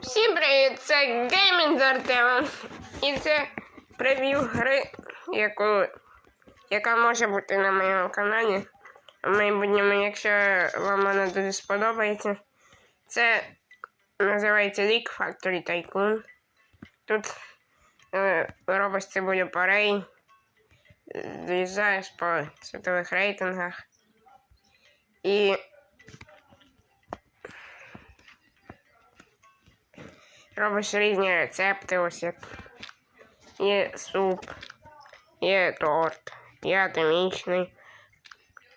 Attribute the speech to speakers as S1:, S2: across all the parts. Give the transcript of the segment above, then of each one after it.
S1: Всім привіт! Це Геймінг з Артемом. І це прев'ю гри, яку, яка може бути на моєму каналі. В майбутньому, якщо вам вона дуже сподобається. Це називається League Factory Tycoon. Тут е, робиш цибулю парей, з'їжджаєш по світових рейтингах. І робиш різні рецепти, ось як є суп, є торт, є атомічний,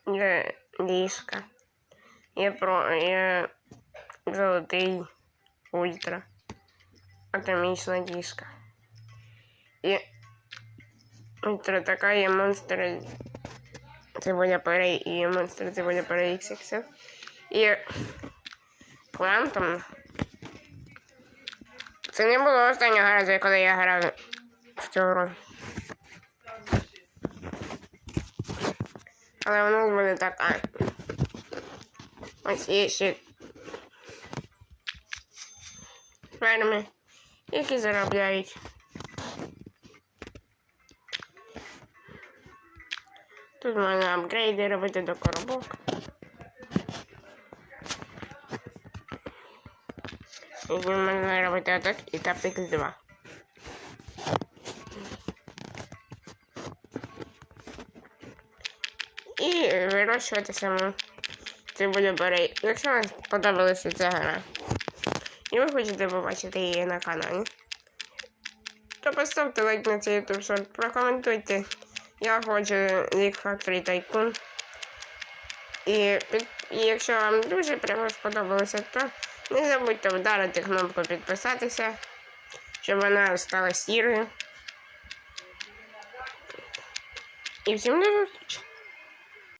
S1: є ліжка, є про є золотий ультра, атомічна діжка. І ультра така є монстр цибуля перей і монстр цибуля перей XXL. І квантом це не було останнього разу, коли я грав в цю гру. Але воно буде така. Ось є ще ферми, які заробляють. Тут можна апгрейди робити до коробок. І можна робити отак і тапик 2. І вирощувати саму цибулю берей. Якщо вам сподобалася ця гра, і ви хочете побачити її на каналі, то поставте лайк на цей YouTube шорт, прокоментуйте. Я хочу League Factory Tycoon. І, і якщо вам дуже прямо сподобалося, то не забудьте вдарити кнопку підписатися, щоб вона стала сірою. І всім до зустрічі!